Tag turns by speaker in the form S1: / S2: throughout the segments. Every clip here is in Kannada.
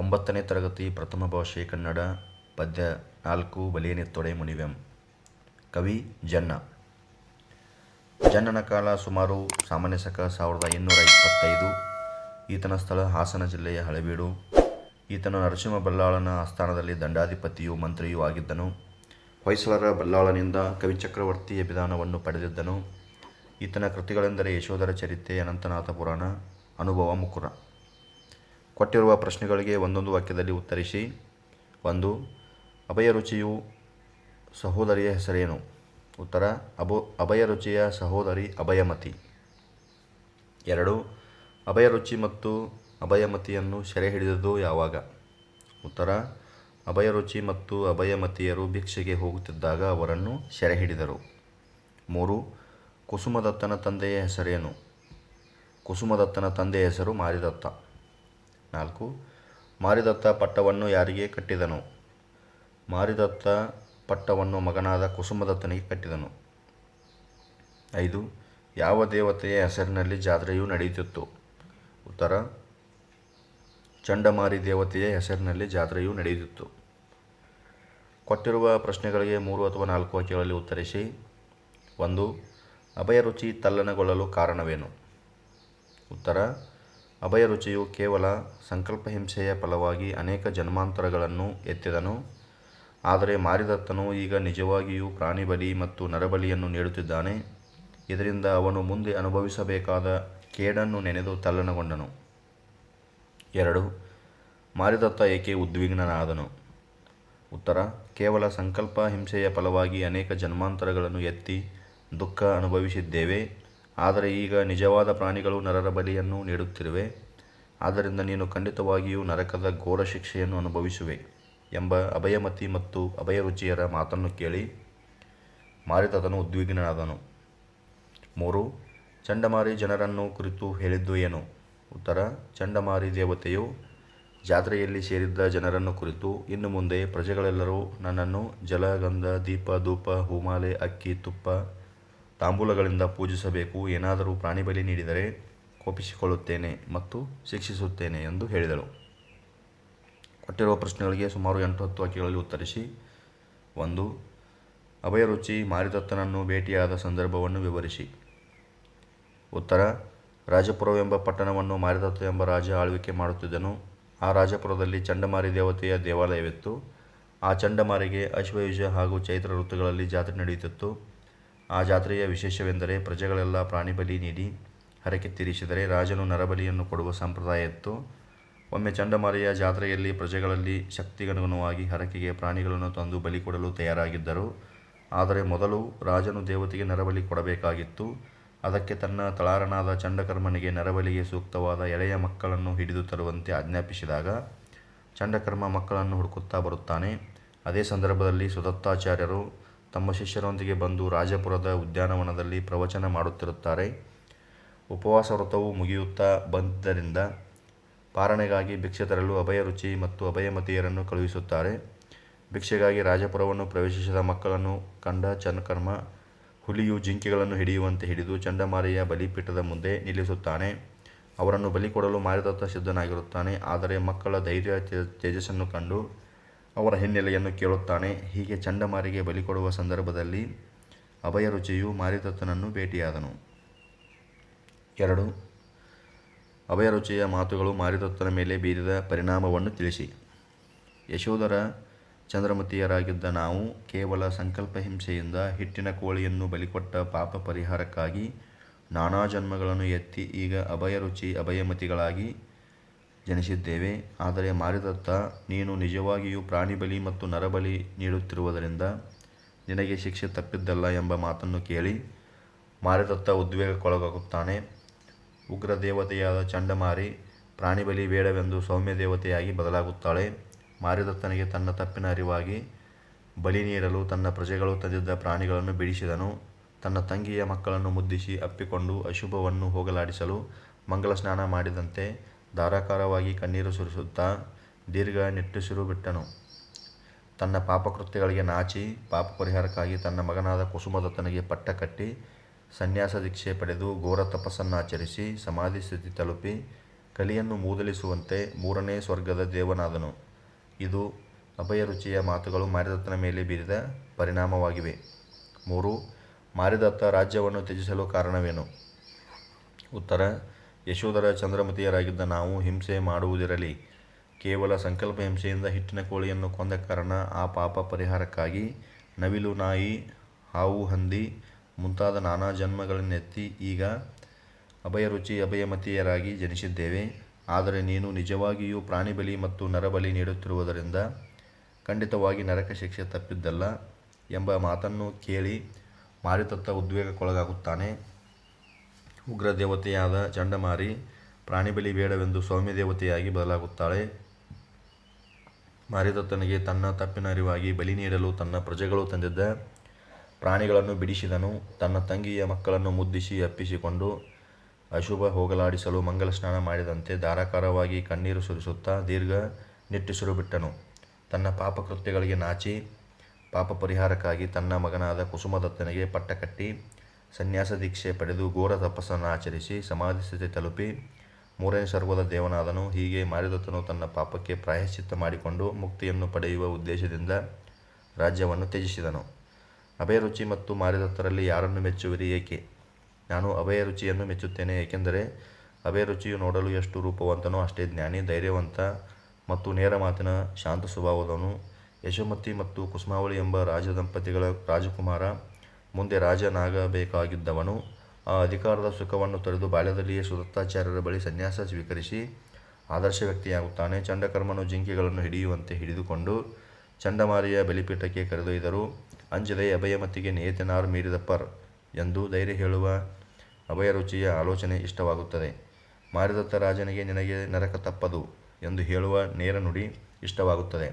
S1: ಒಂಬತ್ತನೇ ತರಗತಿ ಪ್ರಥಮ ಭಾಷೆ ಕನ್ನಡ, ಪದ್ಯ ನಾಲ್ಕು ಬಲಿಯನೆತ್ತೊಡೆ ಮುನಿವೆಂ. ಕವಿ ಜನ್ನ. ಜನ್ನನ ಕಾಲ ಸುಮಾರು ಸಾಮಾನ್ಯ ಸಕ ಸಾವಿರದ ಇನ್ನೂರ ಇಪ್ಪತ್ತೈದು. ಈತನ ಸ್ಥಳ ಹಾಸನ ಜಿಲ್ಲೆಯ ಹಳೆಬೀಡು. ಈತನು ನರಸಿಂಹ ಬಲ್ಲಾಳನ ಆಸ್ಥಾನದಲ್ಲಿ ದಂಡಾಧಿಪತಿಯು ಮಂತ್ರಿಯೂ ಆಗಿದ್ದನು. ಹೊಯ್ಸಳರ ಬಲ್ಲಾಳನಿಂದ ಕವಿಚಕ್ರವರ್ತಿ ವಿಧಾನವನ್ನು ಪಡೆದಿದ್ದನು. ಈತನ ಕೃತಿಗಳೆಂದರೆ ಯಶೋಧರ ಚರಿತೆ, ಅನಂತನಾಥ ಪುರಾಣ, ಅನುಭವ ಮುಕುರ. ಕೊಟ್ಟಿರುವ ಪ್ರಶ್ನೆಗಳಿಗೆ ಒಂದೊಂದು ವಾಕ್ಯದಲ್ಲಿ ಉತ್ತರಿಸಿ. ಒಂದು ಅಭಯರುಚಿಯು ಸಹೋದರಿಯ ಹೆಸರೇನು? ಉತ್ತರ, ಅಬೋ ಅಭಯರುಚಿಯ ಸಹೋದರಿ ಅಭಯಮತಿ. ಎರಡು ಅಭಯರುಚಿ ಮತ್ತು ಅಭಯಮತಿಯನ್ನು ಸೆರೆ ಹಿಡಿದದ್ದು ಯಾವಾಗ? ಉತ್ತರ ಅಭಯರುಚಿ ಮತ್ತು ಅಭಯಮತಿಯರು ಭಿಕ್ಷೆಗೆ ಹೋಗುತ್ತಿದ್ದಾಗ ಅವರನ್ನು ಸೆರೆ ಹಿಡಿದರು. ಮೂರು, ಕುಸುಮದತ್ತನ ತಂದೆಯ ಹೆಸರೇನು? ಕುಸುಮದತ್ತನ ತಂದೆಯ ಹೆಸರು ಮಾರಿದತ್ತ. ನಾಲ್ಕು, ಮಾರಿದತ್ತ ಪಟ್ಟವನ್ನು ಯಾರಿಗೆ ಕಟ್ಟಿದನು? ಮಾರಿದತ್ತ ಪಟ್ಟವನ್ನು ಮಗನಾದ ಕುಸುಮದತ್ತನಿಗೆ ಕಟ್ಟಿದನು. ಐದು, ಯಾವ ದೇವತೆಯ ಹೆಸರಿನಲ್ಲಿ ಜಾತ್ರೆಯು ನಡೆಯುತ್ತಿತ್ತು? ಉತ್ತರ, ಚಂಡಮಾರಿ ದೇವತೆಯ ಹೆಸರಿನಲ್ಲಿ ಜಾತ್ರೆಯು ನಡೆಯುತ್ತಿತ್ತು. ಕೊಟ್ಟಿರುವ ಪ್ರಶ್ನೆಗಳಿಗೆ ಮೂರು ಅಥವಾ ನಾಲ್ಕು ವಾಕ್ಯಗಳಲ್ಲಿ ಉತ್ತರಿಸಿ. ಒಂದು, ಅಭಯರುಚಿ ತಲ್ಲಣಗೊಳ್ಳಲು ಕಾರಣವೇನು? ಉತ್ತರ ಅಭಯರುಚಿಯು ಕೇವಲ ಸಂಕಲ್ಪ ಹಿಂಸೆಯ ಫಲವಾಗಿ ಅನೇಕ ಜನ್ಮಾಂತರಗಳನ್ನು ಎತ್ತಿದನು. ಆದರೆ ಮಾರಿದತ್ತನು ಈಗ ನಿಜವಾಗಿಯೂ ಪ್ರಾಣಿಬಲಿ ಮತ್ತು ನರಬಲಿಯನ್ನು ನೀಡುತ್ತಿದ್ದಾನೆ. ಇದರಿಂದ ಅವನು ಮುಂದೆ ಅನುಭವಿಸಬೇಕಾದ ಕೇಡನ್ನು ನೆನೆದು ತಲ್ಲಣಗೊಂಡನು. ಎರಡು, ಮಾರಿದತ್ತ ಏಕೆ ಉದ್ವಿಗ್ನನಾದನು? ಉತ್ತರ, ಕೇವಲ ಸಂಕಲ್ಪ ಹಿಂಸೆಯ ಫಲವಾಗಿ ಅನೇಕ ಜನ್ಮಾಂತರಗಳನ್ನು ಎತ್ತಿ ದುಃಖ ಅನುಭವಿಸಿದ್ದೇವೆ. ಆದರೆ ಈಗ ನಿಜವಾದ ಪ್ರಾಣಿಗಳು ನರರ ಬಲಿಯನ್ನು ನೀಡುತ್ತಿರುವೆ. ಆದ್ದರಿಂದ ನೀನು ಖಂಡಿತವಾಗಿಯೂ ನರಕದ ಘೋರ ಶಿಕ್ಷೆಯನ್ನು ಅನುಭವಿಸುವೆ ಎಂಬ ಅಭಯಮತಿ ಮತ್ತು ಅಭಯರುಚಿಯರ ಮಾತನ್ನು ಕೇಳಿ ಮಾರಿತದನು ಉದ್ವಿಗ್ನನಾದನು. ಮೂರು, ಚಂಡಮಾರಿ ಜನರನ್ನು ಕುರಿತು ಹೇಳಿದ್ದು ಏನು? ಉತ್ತರ, ಚಂಡಮಾರಿ ದೇವತೆಯು ಜಾತ್ರೆಯಲ್ಲಿ ಸೇರಿದ್ದ ಜನರನ್ನು ಕುರಿತು ಇನ್ನು ಮುಂದೆ ಪ್ರಜೆಗಳೆಲ್ಲರೂ ನನ್ನನ್ನು ಜಲಗಂಧ, ದೀಪ, ಧೂಪ, ಹೂಮಾಲೆ, ಅಕ್ಕಿ, ತುಪ್ಪ ತಾಂಬೂಲಗಳಿಂದ ಪೂಜಿಸಬೇಕು, ಏನಾದರೂ ಪ್ರಾಣಿ ಬಲಿ ನೀಡಿದರೆ ಕೋಪಿಸಿಕೊಳ್ಳುತ್ತೇನೆ ಮತ್ತು ಶಿಕ್ಷಿಸುತ್ತೇನೆ ಎಂದು ಹೇಳಿದಳು. ಕೊಟ್ಟಿರುವ ಪ್ರಶ್ನೆಗಳಿಗೆ ಸುಮಾರು ಎಂಟು ಹತ್ತು ವಾಕ್ಯಗಳಲ್ಲಿ ಉತ್ತರಿಸಿ, ಒಂದು, ಅಭಯರುಚಿ ಮಾರಿದತ್ತನನ್ನು ಭೇಟಿಯಾದ ಸಂದರ್ಭವನ್ನು ವಿವರಿಸಿ. ಉತ್ತರ ರಾಜಪುರವೆಂಬ ಪಟ್ಟಣವನ್ನು ಮಾರಿದತ್ತ ಎಂಬ ರಾಜ ಆಳ್ವಿಕೆ ಮಾಡುತ್ತಿದ್ದನು. ಆ ರಾಜಪುರದಲ್ಲಿ ಚಂಡಮಾರಿ ದೇವತೆಯ ದೇವಾಲಯವಿತ್ತು. ಆ ಚಂಡಮಾರಿಗೆ ಅಶ್ವಯುಜ ಹಾಗೂ ಚೈತ್ರ ಋತುಗಳಲ್ಲಿ ಜಾತ್ರೆ ನಡೆಯುತ್ತಿತ್ತು. ಆ ಜಾತ್ರೆಯ ವಿಶೇಷವೆಂದರೆ ಪ್ರಜೆಗಳೆಲ್ಲ ಪ್ರಾಣಿ ಬಲಿ ನೀಡಿ ಹರಕೆ ತೀರಿಸಿದರೆ ರಾಜನು ನರಬಲಿಯನ್ನು ಕೊಡುವ ಸಂಪ್ರದಾಯ ಇತ್ತು ಒಮ್ಮೆ ಚಂಡಮಾರಿಯ ಜಾತ್ರೆಯಲ್ಲಿ ಪ್ರಜೆಗಳಲ್ಲಿ ಶಕ್ತಿಗನುಗುಣವಾಗಿ ಹರಕೆಗೆ ಪ್ರಾಣಿಗಳನ್ನು ತಂದು ಬಲಿ ಕೊಡಲು ತಯಾರಾಗಿದ್ದರು. ಆದರೆ ಮೊದಲು ರಾಜನು ದೇವತೆಗೆ ನರಬಲಿ ಕೊಡಬೇಕಾಗಿತ್ತು. ಅದಕ್ಕೆ ತನ್ನ ತಳಾರನಾದ ಚಂಡಕರ್ಮನಿಗೆ ನರಬಲಿಗೆ ಸೂಕ್ತವಾದ ಎಳೆಯ ಮಕ್ಕಳನ್ನು ಹಿಡಿದು ತರುವಂತೆ ಆಜ್ಞಾಪಿಸಿದಾಗ ಚಂಡಕರ್ಮ ಮಕ್ಕಳನ್ನು ಹುಡುಕುತ್ತಾ ಬರುತ್ತಾನೆ. ಅದೇ ಸಂದರ್ಭದಲ್ಲಿ ಸುದತ್ತಾಚಾರ್ಯರು ತಮ್ಮ ಶಿಷ್ಯರೊಂದಿಗೆ ಬಂದು ರಾಜಪುರದ ಉದ್ಯಾನವನದಲ್ಲಿ ಪ್ರವಚನ ಮಾಡುತ್ತಿರುತ್ತಾರೆ. ಉಪವಾಸ ವ್ರತವು ಮುಗಿಯುತ್ತಾ ಬಂದಿದ್ದರಿಂದ ಪಾರಣೆಗಾಗಿ ಭಿಕ್ಷೆ ತರಲು ಅಭಯರುಚಿ ಮತ್ತು ಅಭಯಮತಿಯರನ್ನು ಕಳುಹಿಸುತ್ತಾರೆ. ಭಿಕ್ಷೆಗಾಗಿ ರಾಜಪುರವನ್ನು ಪ್ರವೇಶಿಸಿದ ಮಕ್ಕಳನ್ನು ಕಂಡ ಚನ್ಕರ್ಮ ಹುಲಿಯು ಜಿಂಕೆಗಳನ್ನು ಹಿಡಿಯುವಂತೆ ಹಿಡಿದು ಚಂಡಮಾರಿಯ ಬಲಿಪೀಠದ ಮುಂದೆ ನಿಲ್ಲಿಸುತ್ತಾನೆ. ಅವರನ್ನು ಬಲಿ ಕೊಡಲು ಮಾರಿದತ್ತ ಸಿದ್ಧನಾಗಿರುತ್ತಾನೆ. ಆದರೆ ಮಕ್ಕಳ ಧೈರ್ಯ ತೇಜಸ್ಸನ್ನು ಕಂಡು ಅವರ ಹಿನ್ನೆಲೆಯನ್ನು ಕೇಳುತ್ತಾನೆ. ಹೀಗೆ ಚಂಡಮಾರಿಗೆ ಬಲಿ ಕೊಡುವ ಸಂದರ್ಭದಲ್ಲಿ ಅಭಯರುಚಿಯು ಮಾರಿದತ್ತನನ್ನು ಭೇಟಿಯಾದನು. ಎರಡು ಅಭಯರುಚಿಯ ಮಾತುಗಳು ಮಾರಿದತ್ತನ ಮೇಲೆ ಬೀರಿದ ಪರಿಣಾಮವನ್ನು ತಿಳಿಸಿ. ಯಶೋಧರ ಚಂದ್ರಮತಿಯರಾಗಿದ್ದ ನಾವು ಕೇವಲ ಸಂಕಲ್ಪ ಹಿಂಸೆಯಿಂದ ಹಿಟ್ಟಿನ ಕೋಳಿಯನ್ನು ಬಲಿಕೊಟ್ಟ ಪಾಪ ಪರಿಹಾರಕ್ಕಾಗಿ ನಾನಾ ಜನ್ಮಗಳನ್ನು ಎತ್ತಿ ಈಗ ಅಭಯರುಚಿ ಅಭಯಮತಿಗಳಾಗಿ ಜನಿಸಿದ್ದೇವೆ. ಆದರೆ ಮಾರಿದತ್ತ ನೀನು ನಿಜವಾಗಿಯೂ ಪ್ರಾಣಿ ಬಲಿ ಮತ್ತು ನರಬಲಿ ನೀಡುತ್ತಿರುವುದರಿಂದ ನಿನಗೆ ಶಿಕ್ಷೆ ತಪ್ಪಿದ್ದಲ್ಲ ಎಂಬ ಮಾತನ್ನು ಕೇಳಿ ಮಾರಿದತ್ತ ಉದ್ವೇಗಕ್ಕೊಳಗಾಗುತ್ತಾನೆ. ಉಗ್ರ ದೇವತೆಯಾದ ಚಂಡಮಾರಿ ಪ್ರಾಣಿಬಲಿ ಬೇಡವೆಂದು ಸೌಮ್ಯ ದೇವತೆಯಾಗಿ ಬದಲಾಗುತ್ತಾಳೆ. ಮಾರಿದತ್ತನಿಗೆ ತನ್ನ ತಪ್ಪಿನ ಅರಿವಾಗಿ ಬಲಿ ನೀಡಲು ತನ್ನ ಪ್ರಜೆಗಳು ತಂದಿದ್ದ ಪ್ರಾಣಿಗಳನ್ನು ಬಿಡಿಸಿದನು. ತನ್ನ ತಂಗಿಯ ಮಕ್ಕಳನ್ನು ಮುದ್ದಿಸಿ ಅಪ್ಪಿಕೊಂಡು ಅಶುಭವನ್ನು ಹೋಗಲಾಡಿಸಲು ಮಂಗಲ ಸ್ನಾನ ಮಾಡಿದಂತೆ ಧಾರಾಕಾರವಾಗಿ ಕಣ್ಣೀರು ಸುರಿಸುತ್ತಾ ದೀರ್ಘ ನಿಟ್ಟುಸಿರು ಬಿಟ್ಟನು. ತನ್ನ ಪಾಪಕೃತ್ಯಗಳಿಗೆ ನಾಚಿ ಪಾಪ ಪರಿಹಾರಕ್ಕಾಗಿ ತನ್ನ ಮಗನಾದ ಕುಸುಮದತ್ತನಿಗೆ ಪಟ್ಟ ಕಟ್ಟಿ ಸನ್ಯಾಸ ದೀಕ್ಷೆ ಪಡೆದು ಘೋರ ತಪಸ್ಸನ್ನು ಆಚರಿಸಿ ಸಮಾಧಿ ಸ್ಥಿತಿ ತಲುಪಿ ಕಲಿಯನ್ನು ಮೂದಲಿಸುವಂತೆ ಮೂರನೇ ಸ್ವರ್ಗದ ದೇವನಾದನು. ಇದು ಅಭಯರುಚಿಯ ಮಾತುಗಳು ಮಾರಿದತ್ತನ ಮೇಲೆ ಬೀರಿದ ಪರಿಣಾಮವಾಗಿವೆ. ಮೂರು, ಮಾರಿದತ್ತ ರಾಜ್ಯವನ್ನು ತ್ಯಜಿಸಲು ಕಾರಣವೇನು? ಉತ್ತರ ಯಶೋಧರ ಚಂದ್ರಮತಿಯರಾಗಿದ್ದ ನಾವು ಹಿಂಸೆ ಮಾಡುವುದಿರಲಿ. ಕೇವಲ ಸಂಕಲ್ಪ ಹಿಂಸೆಯಿಂದ ಹಿಟ್ಟಿನ ಕೋಳಿಯನ್ನು ಕೊಂದ ಕಾರಣ ಆ ಪಾಪ ಪರಿಹಾರಕ್ಕಾಗಿ ನವಿಲು ನಾಯಿ, ಹಾವು ಹಂದಿ ಮುಂತಾದ ನಾನಾ ಜನ್ಮಗಳನ್ನೆತ್ತಿ ಈಗ ಅಭಯರುಚಿ ಅಭಯಮತಿಯರಾಗಿ ಜನಿಸಿದ್ದೇವೆ. ಆದರೆ ನೀನು ನಿಜವಾಗಿಯೂ ಪ್ರಾಣಿ ಬಲಿ ಮತ್ತು ನರಬಲಿ ನೀಡುತ್ತಿರುವುದರಿಂದ ಖಂಡಿತವಾಗಿ ನರಕ ಶಿಕ್ಷೆ ತಪ್ಪಿದ್ದಲ್ಲ ಎಂಬ ಮಾತನ್ನು ಕೇಳಿ ಮಾರಿತತ್ತ ಉದ್ವೇಗಕ್ಕೊಳಗಾಗುತ್ತಾನೆ. ಉಗ್ರ ದೇವತೆಯಾದ ಚಂಡಮಾರಿ ಪ್ರಾಣಿ ಬಲಿ ಬೇಡವೆಂದು ಸೌಮ್ಯ ದೇವತೆಯಾಗಿ ಬದಲಾಗುತ್ತಾಳೆ. ಮಾರಿದತ್ತನಿಗೆ ತನ್ನ ತಪ್ಪಿನ ಅರಿವಾಗಿ ಬಲಿ ನೀಡಲು ತನ್ನ ಪ್ರಜೆಗಳು ತಂದಿದ್ದ ಪ್ರಾಣಿಗಳನ್ನು ಬಿಡಿಸಿದನು. ತನ್ನ ತಂಗಿಯ ಮಕ್ಕಳನ್ನು ಮುದ್ದಿಸಿ ಅಪ್ಪಿಸಿಕೊಂಡು ಅಶುಭ ಹೋಗಲಾಡಿಸಲು ಮಂಗಲ ಸ್ನಾನ ಮಾಡಿದಂತೆ ಧಾರಾಕಾರವಾಗಿ ಕಣ್ಣೀರು ಸುರಿಸುತ್ತಾ ದೀರ್ಘ ನಿಟ್ಟುಸಿರು ಬಿಟ್ಟನು. ತನ್ನ ಪಾಪ ಕೃತ್ಯಗಳಿಗೆ ನಾಚಿ ಪಾಪ ಪರಿಹಾರಕ್ಕಾಗಿ ತನ್ನ ಮಗನಾದ ಕುಸುಮದತ್ತನಿಗೆ ಪಟ್ಟ ಕಟ್ಟಿ ಸನ್ಯಾಸ ದೀಕ್ಷೆ ಪಡೆದು ಘೋರ ತಪಸ್ಸನ್ನು ಆಚರಿಸಿ ಸಮಾಧಿ ಸ್ಥಿತಿ ತಲುಪಿ ಮೂರನೇ ಸರ್ವದ ದೇವನಾದನು ಹೀಗೆ ಮಾರಿದತ್ತನು ತನ್ನ ಪಾಪಕ್ಕೆ ಪ್ರಾಯಶ್ಚಿತ್ತ ಮಾಡಿಕೊಂಡು ಮುಕ್ತಿಯನ್ನು ಪಡೆಯುವ ಉದ್ದೇಶದಿಂದ ರಾಜ್ಯವನ್ನು ತ್ಯಜಿಸಿದನು. ಅಭಯರುಚಿ ಮತ್ತು ಮಾರಿದತ್ತರಲ್ಲಿ ಯಾರನ್ನು ಮೆಚ್ಚುವಿರಿ ಏಕೆ? ನಾನು ಅಭಯರುಚಿಯನ್ನು ಮೆಚ್ಚುತ್ತೇನೆ, ಏಕೆಂದರೆ ಅಭಯರುಚಿಯು ನೋಡಲು ಎಷ್ಟು ರೂಪವಂತನೋ ಅಷ್ಟೇ ಜ್ಞಾನಿ, ಧೈರ್ಯವಂತ ಮತ್ತು ನೇರ ಮಾತಿನ ಶಾಂತ ಸ್ವಭಾವದವನು. ಯಶೋಮತಿ ಮತ್ತು ಕುಸುಮಾವಳಿ ಎಂಬ ರಾಜದಂಪತಿಗಳ ರಾಜಕುಮಾರ ಮುಂದೆ ರಾಜನಾಗಬೇಕಾಗಿದ್ದವನು ಆ ಅಧಿಕಾರದ ಸುಖವನ್ನು ತೊರೆದು ಬಾಲ್ಯದಲ್ಲಿಯೇ ಸುದತ್ತಾಚಾರ್ಯರ ಬಳಿ ಸನ್ಯಾಸ ಸ್ವೀಕರಿಸಿ ಆದರ್ಶ ವ್ಯಕ್ತಿಯಾಗುತ್ತಾನೆ. ಚಂಡಕರ್ಮನು ಜಿಂಕೆಗಳನ್ನು ಹಿಡಿಯುವಂತೆ ಹಿಡಿದುಕೊಂಡು ಚಂಡಮಾರಿಯ ಬಲಿಪೀಠಕ್ಕೆ ಕರೆದೊಯ್ದರು. ಅಂಜದೆ ಅಭಯಮತಿಗೆ ನೇತನಾರು ಮೀರಿದ ಪರ್ ಎಂದು ಧೈರ್ಯ ಹೇಳುವ ಅಭಯ ರುಚಿಯ ಆಲೋಚನೆ ಇಷ್ಟವಾಗುತ್ತದೆ. ಮಾರಿದತ್ತ ರಾಜನಿಗೆ ನಿನಗೆ ನರಕ ತಪ್ಪದು ಎಂದು ಹೇಳುವ ನೇರ ನುಡಿ ಇಷ್ಟವಾಗುತ್ತದೆ.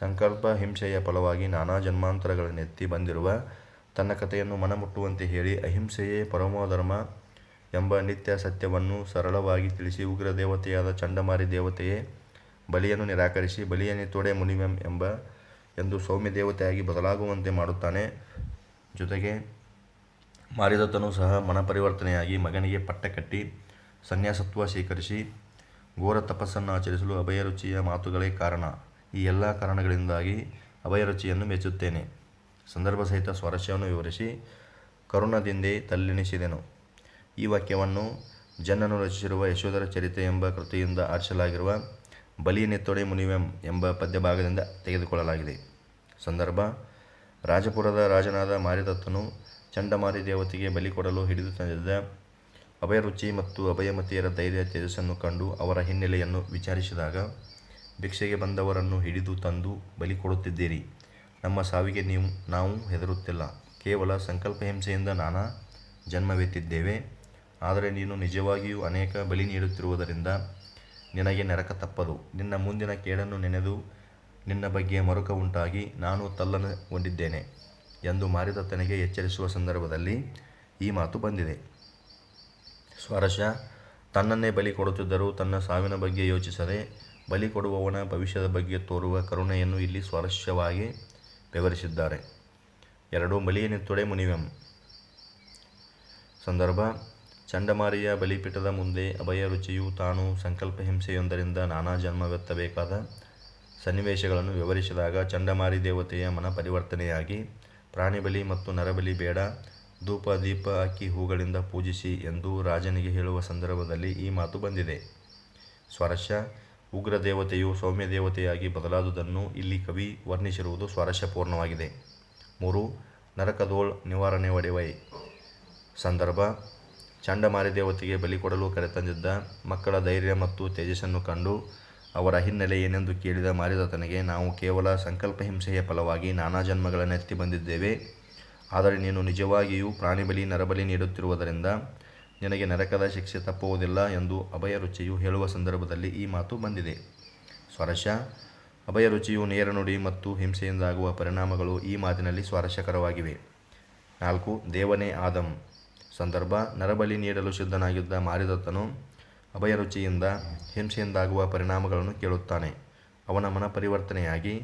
S1: ಸಂಕಲ್ಪ ಹಿಂಸೆಯ ಫಲವಾಗಿ ನಾನಾ ಜನ್ಮಾಂತರಗಳನ್ನೆತ್ತಿ ಬಂದಿರುವ ತನ್ನ ಕಥೆಯನ್ನು ಮನಮುಟ್ಟುವಂತೆ ಹೇಳಿ ಅಹಿಂಸೆಯೇ ಪರಮೋಧರ್ಮ ಎಂಬ ನಿತ್ಯ ಸತ್ಯವನ್ನು ಸರಳವಾಗಿ ತಿಳಿಸಿ ಉಗ್ರ ದೇವತೆಯಾದ ಚಂಡಮಾರಿ ದೇವತೆಯೇ, ಬಲಿಯನ್ನು ನಿರಾಕರಿಸಿ, ಬಲಿಯನ್ನೇ ತೊಡೆ ಮುನಿವೆಂ ಎಂಬ ಎಂದು ಸೌಮ್ಯ ದೇವತೆಯಾಗಿ ಬದಲಾಗುವಂತೆ ಮಾಡುತ್ತಾನೆ. ಜೊತೆಗೆ ಮಾರಿದತ್ತನು ಸಹ ಮನಪರಿವರ್ತನೆಯಾಗಿ ಮಗನಿಗೆ ಪಟ್ಟ ಕಟ್ಟಿ ಸನ್ಯಾಸತ್ವ ಸ್ವೀಕರಿಸಿ ಘೋರ ತಪಸ್ಸನ್ನು ಆಚರಿಸಲು ಅಭಯರುಚಿಯ ಮಾತುಗಳೇ ಕಾರಣ. ಈ ಎಲ್ಲ ಕಾರಣಗಳಿಂದಾಗಿ ಅಭಯರುಚಿಯನ್ನು ಮೆಚ್ಚುತ್ತೇನೆ. ಸಂದರ್ಭ ಸಹಿತ ಸ್ವಾರಸ್ಯವನ್ನು ವಿವರಿಸಿ ಕರುಣದಿಂದ ತಲ್ಲೆಣಿಸಿದೆನು ಈ ವಾಕ್ಯವನ್ನು ಜನ್ನನು ರಚಿಸಿರುವ ಯಶೋಧರ ಚರಿತೆ ಎಂಬ ಕೃತಿಯಿಂದ ಆರಿಸಲಾಗಿರುವ ಬಲಿಯನೆತ್ತೊಡೆ ಮುನಿವೆಂ ಎಂಬ ಪದ್ಯಭಾಗದಿಂದ ತೆಗೆದುಕೊಳ್ಳಲಾಗಿದೆ. ಸಂದರ್ಭ, ರಾಜಪುರದ ರಾಜನಾದ ಮಾರಿದತ್ತನು ಚಂಡಮಾರಿ ದೇವತೆಗೆ ಬಲಿ ಕೊಡಲು ಹಿಡಿದು ತಂದಿದ್ದ ಅಭಯರುಚಿ ಮತ್ತು ಅಭಯಮತಿಯರ ಧೈರ್ಯ ತೇಜಸ್ಸನ್ನು ಕಂಡು ಅವರ ಹಿನ್ನೆಲೆಯನ್ನು ವಿಚಾರಿಸಿದಾಗ, ಭಿಕ್ಷೆಗೆ ಬಂದವರನ್ನು ಹಿಡಿದು ತಂದು ಬಲಿ ಕೊಡುತ್ತಿದ್ದೀರಿ. ನಮ್ಮ ಸಾವಿಗೆ ನೀವು, ನಾವು ಹೆದರುತ್ತಿಲ್ಲ. ಕೇವಲ ಸಂಕಲ್ಪ ಹಿಂಸೆಯಿಂದ ನಾನಾ ಜನ್ಮವೆತ್ತಿದ್ದೇವೆ. ಆದರೆ ನೀನು ನಿಜವಾಗಿಯೂ ಅನೇಕ ಬಲಿ ನೀಡುತ್ತಿರುವುದರಿಂದ ನಿನಗೆ ನರಕ ತಪ್ಪದು. ನಿನ್ನ ಮುಂದಿನ ಕೇಡನ್ನು ನೆನೆದು ನಿನ್ನ ಬಗ್ಗೆ ಮರುಕ ಉಂಟಾಗಿ ನಾನು ತಲ್ಲನಗೊಂಡಿದ್ದೇನೆ ಎಂದು ಮಾರಿದ ತನಗೆ ಎಚ್ಚರಿಸುವ ಸಂದರ್ಭದಲ್ಲಿ ಈ ಮಾತು ಬಂದಿದೆ. ಸ್ವರಶ, ತನ್ನನ್ನೇ ಬಲಿ ಕೊಡುತ್ತಿದ್ದರೂ ತನ್ನ ಸಾವಿನ ಬಗ್ಗೆ ಯೋಚಿಸದೆ ಬಲಿ ಕೊಡುವವನ ಭವಿಷ್ಯದ ಬಗ್ಗೆ ತೋರುವ ಕರುಣೆಯನ್ನು ಇಲ್ಲಿ ಸ್ವಾರಸ್ಯವಾಗಿ ವಿವರಿಸಿದ್ದಾರೆ ಎರಡು ತೊಡೆ ಮುನಿವೆಂ. ಸಂದರ್ಭ, ಚಂಡಮಾರಿಯ ಬಲಿಪೀಠದ ಮುಂದೆ ಅಭಯ ರುಚಿಯು ತಾನು ಸಂಕಲ್ಪ ಹಿಂಸೆಯೊಂದರಿಂದ ನಾನಾ ಜನ್ಮವೆತ್ತಬೇಕಾದ ಸನ್ನಿವೇಶಗಳನ್ನು ವಿವರಿಸಿದಾಗ ಚಂಡಮಾರಿ ದೇವತೆಯ ಮನ ಪರಿವರ್ತನೆಯಾಗಿ ಪ್ರಾಣಿಬಲಿ ಮತ್ತು ನರಬಲಿ ಬೇಡ, ಧೂಪ, ದೀಪ, ಅಕ್ಕಿ, ಹೂಗಳಿಂದ ಪೂಜಿಸಿ ಎಂದು ರಾಜನಿಗೆ ಹೇಳುವ ಸಂದರ್ಭದಲ್ಲಿ ಈ ಮಾತು ಬಂದಿದೆ. ಸ್ವಾರಸ್ಯ ಉಗ್ರ ದೇವತೆಯು ಸೌಮ್ಯ ದೇವತೆಯಾಗಿ ಬದಲಾದುದನ್ನು ಇಲ್ಲಿ ಕವಿ ವರ್ಣಿಸಿರುವುದು ಸ್ವಾರಸ್ಯಪೂರ್ಣವಾಗಿದೆ. ಮೂರು, ನರಕದೋಳ್ ನಿವಾರಣೆ ಒಡೆವೈ. ಸಂದರ್ಭ, ಚಂಡಮಾರಿ ದೇವತೆಗೆ ಬಲಿ ಕೊಡಲು ಕರೆತಂದಿದ್ದ ಮಕ್ಕಳ ಧೈರ್ಯ ಮತ್ತು ತೇಜಸ್ಸನ್ನು ಕಂಡು ಅವರ ಹಿನ್ನೆಲೆ ಏನೆಂದು ಕೇಳಿದ ಮಾರಿದತನಿಗೆ, ನಾವು ಕೇವಲ ಸಂಕಲ್ಪ ಹಿಂಸೆಯ ಫಲವಾಗಿ ನಾನಾ ಜನ್ಮಗಳನ್ನೆತ್ತಿ ಬಂದಿದ್ದೇವೆ. ಆದರೆ ನೀನು ನಿಜವಾಗಿಯೂ ಪ್ರಾಣಿಬಲಿ, ನರಬಲಿ ನೀಡುತ್ತಿರುವುದರಿಂದ ನಿನಗೆ ನರಕದ ಶಿಕ್ಷೆ ತಪ್ಪುವುದಿಲ್ಲ ಎಂದು ಅಭಯ ರುಚಿಯು ಹೇಳುವ ಸಂದರ್ಭದಲ್ಲಿ ಈ ಮಾತು ಬಂದಿದೆ. ಸ್ವರಶ ಅಭಯ ರುಚಿಯು ನೇರ ನುಡಿ ಮತ್ತು ಹಿಂಸೆಯಿಂದಾಗುವ ಪರಿಣಾಮಗಳು ಈ ಮಾತಿನಲ್ಲಿ ಸ್ವಾರಸ್ಯಕರವಾಗಿವೆ. ನಾಲ್ಕು, ದೇವನೇ ಆದಂ. ಸಂದರ್ಭ. ನರಬಲಿ ನೀಡಲು ಸಿದ್ಧನಾಗಿದ್ದ ಮಾರಿದತ್ತನು ಅಭಯರುಚಿಯಿಂದ ಹಿಂಸೆಯಿಂದಾಗುವ ಪರಿಣಾಮಗಳನ್ನು ಕೇಳುತ್ತಾನೆ. ಅವನ ಮನ ಪರಿವರ್ತನೆಯಾಗಿ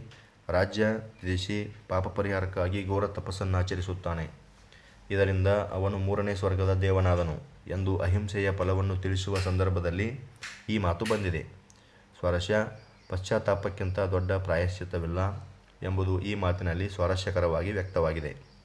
S1: ರಾಜ್ಯ, ದೇಶಿ ಪಾಪ ಪರಿಹಾರಕ್ಕಾಗಿ ಘೋರ ತಪಸ್ಸನ್ನು ಆಚರಿಸುತ್ತಾನೆ ಇದರಿಂದ ಅವನು ಮೂರನೇ ಸ್ವರ್ಗದ ದೇವನಾದನು ಎಂದು ಅಹಿಂಸೆಯ ಫಲವನ್ನು ತಿಳಿಸುವ ಸಂದರ್ಭದಲ್ಲಿ ಈ ಮಾತು ಬಂದಿದೆ. ಸ್ವಾರಸ್ಯ, ಪಶ್ಚಾತ್ತಾಪಕ್ಕಿಂತ ದೊಡ್ಡ ಪ್ರಾಯಶ್ಚಿತ್ತವಿಲ್ಲ ಎಂಬುದು ಈ ಮಾತಿನಲ್ಲಿ ಸ್ವಾರಸ್ಯಕರವಾಗಿ ವ್ಯಕ್ತವಾಗಿದೆ.